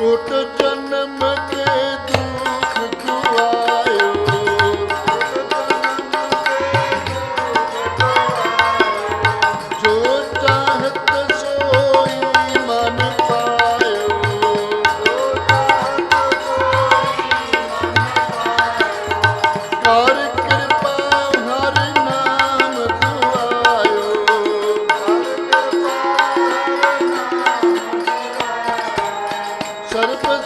ਕੋਟ ਜਨਮ ਕੇ ਦੁਖ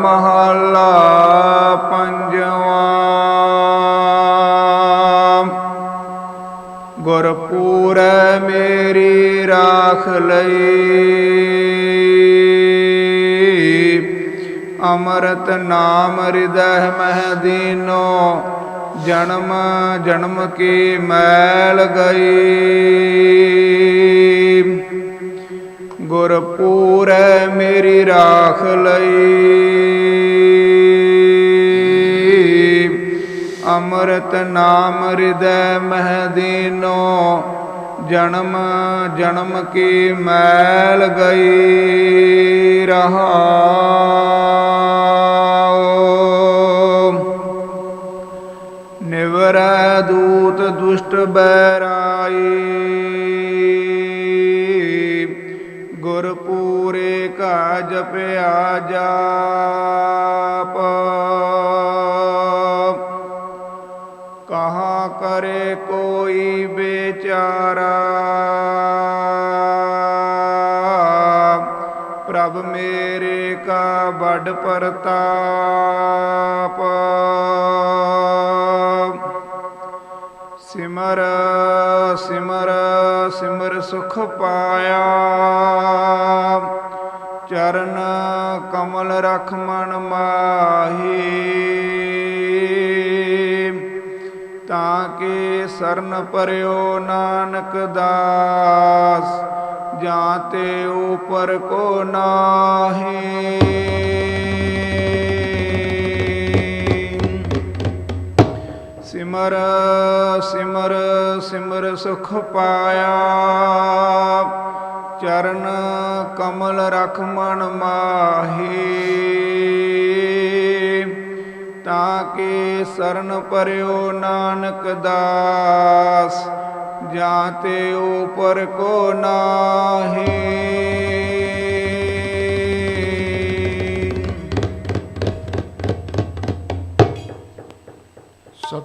ਮਹੱਲਾ ਪੰਜਵਾਂ। ਗੁਰਪੂਰ ਮੇਰੀ ਰਾਖ ਲਈ। ਅੰਮ੍ਰਿਤ ਨਾਮ ਹਿਰਦੈ ਮਹਿ ਦੀਨੋ, ਜਨਮ ਜਨਮ ਕੀ ਮੈਲ ਗਈ। ਗੁਰਪੂਰ ਮੇਰੀ ਰਾਖ ਲਈ। ਅੰਮ੍ਰਿਤ ਨਾਮ ਹਿਰਦੈ ਮਹਿ ਦੀਨੋ, ਜਨਮ ਜਨਮ ਕੀ ਮੈਲ ਗਈ ਰਹਾਉ। ਨਿਵਰੈ ਦੂਤ ਦੁਸ਼ਟ ਬੈਰਾਈ, ਗੁਰਪੂਰੇ ਕਾ ਜਪਿਆ ਜਾਪ। ਕਹਾ ਕੋਈ ਵਿਚਾਰਾ ਪ੍ਰਭ ਮੇਰੇ ਕਾ ਵੱਡ ਪਰਤਾਪ। ਸਿਮਰ ਸਿਮਰ ਸਿਮਰ ਸੁਖ ਪਾਇਆ। ਚਰਨ ਕਮਲ ਰਖ ਮਨ ਮਾਹੀ। ਕੇ ਸਰਨ ਪਰਿਓ ਨਾਨਕ ਦਾਸ, ਜਾਂ ਤੇ ਉਪਰ ਕੋ ਨਾਹੀ। ਸਿਮਰ ਸਿਮਰ ਸਿਮਰ ਸੁਖ ਪਾਇਆ, ਚਰਨ ਕਮਲ ਰਖ ਮਨ ਮਾਹੀ। ਤਾਂ ਕੇ ਸਰਨ ਪਰਿਓ ਨਾਨਕ ਦਾਸ ਜਾਂ ਤੇ ਉਪਰ ਕੋ